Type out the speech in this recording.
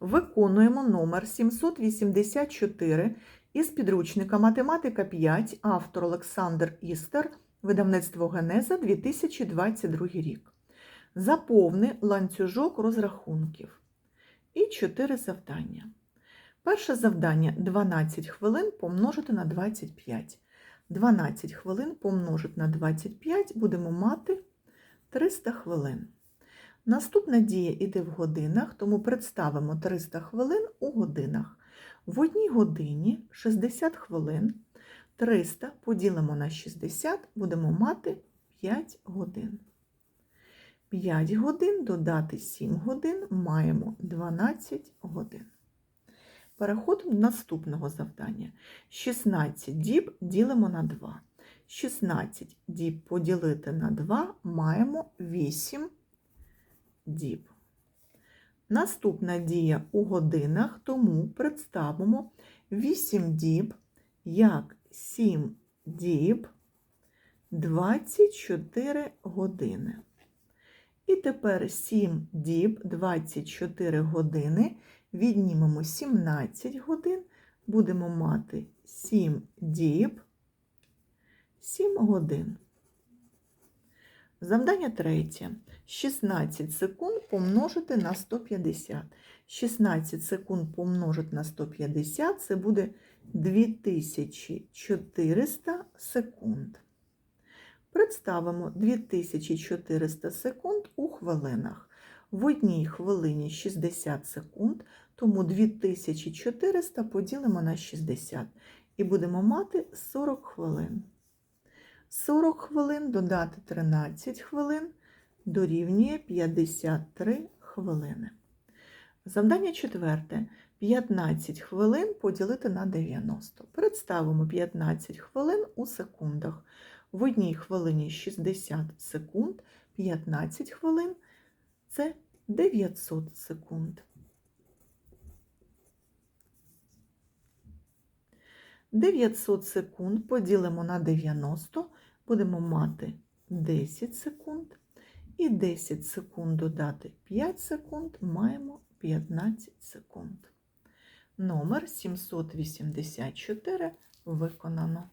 Виконуємо номер 784 із підручника Математика 5, автор Олександр Істер, видавництво Генеза 2022 рік. Заповни ланцюжок розрахунків. І 4 завдання. Перше завдання 12 хвилин помножити на 25. 12 хвилин помножити на 25 будемо мати 300 хвилин. Наступна дія йде в годинах, тому представимо 300 хвилин у годинах. В одній годині 60 хвилин. 300 поділимо на 60, будемо мати 5 годин. 5 годин додати 7 годин маємо 12 годин. Переходимо до наступного завдання. 16 діб ділимо на 2. 16 діб поділити на 2 маємо 8 діб. Наступна дія у годинах, тому представимо 8 діб як 7 діб 24 години. І тепер 7 діб 24 години. Віднімемо 17 годин, будемо мати 7 діб 7 годин. Завдання третє. 16 секунд помножити на 150. 16 секунд помножити на 150 це буде 2400 секунд. Представимо 2400 секунд у хвилинах. В одній хвилині 60 секунд, тому 2400 поділимо на 60 і будемо мати 40 хвилин. 40 хвилин додати 13 хвилин дорівнює 53 хвилини. Завдання четверте. 15 хвилин поділити на 90. Представимо 15 хвилин у секундах. В одній хвилині 60 секунд, 15 хвилин це 900 секунд. 900 секунд поділимо на 90, будемо мати 10 секунд. І 10 секунд додати 5 секунд, маємо 15 секунд. Номер 784 виконано.